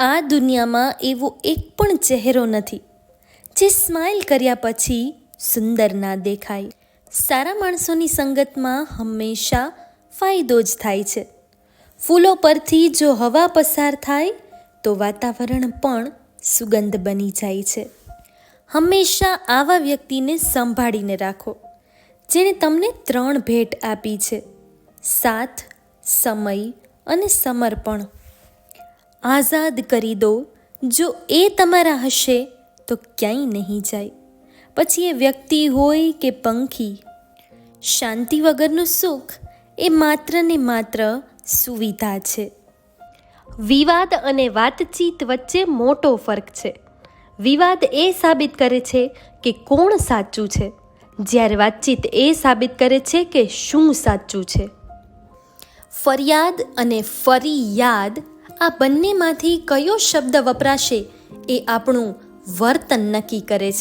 આ દુનિયામાં એવો એક પણ ચહેરો નથી, જે સ્માઇલ કર્યા પછી સુંદર ના દેખાય. સારા માણસોની સંગતમાં હંમેશા ફાયદો જ થાય છે. ફૂલો પરથી જો હવા પસાર થાય, તો વાતાવરણ પણ સુગંધ બની જાય છે. હંમેશા આવા વ્યક્તિને સંભાળીને રાખો, જેણે તમને ત્રણ ભેટ આપી છે. સાથ, સમય અને સમર્પણ. આઝાદ કરી દો. જો એ તમારા હશે, તો ક્યાંય નહીં જાય. પછી એ વ્યક્તિ હોય કે પંખી, શાંતિ વગરનું સુખ એ માત્ર ને માત્ર સુવિધા છે. વિવાદ અને વાતચીત વચ્ચે મોટો ફરક છે. વિવાદ એ સાબિત કરે છે કે કોણ સાચું છે. જ્યારે વાતચીત એ સાબિત કરે છે કે શું સાચું છે. ફરિયાદ અને ફરી યાદ આ બંનેમાંથી કયો શબ્દ વપરાશે એ આપણું વર્તન નક્કી કરે છે.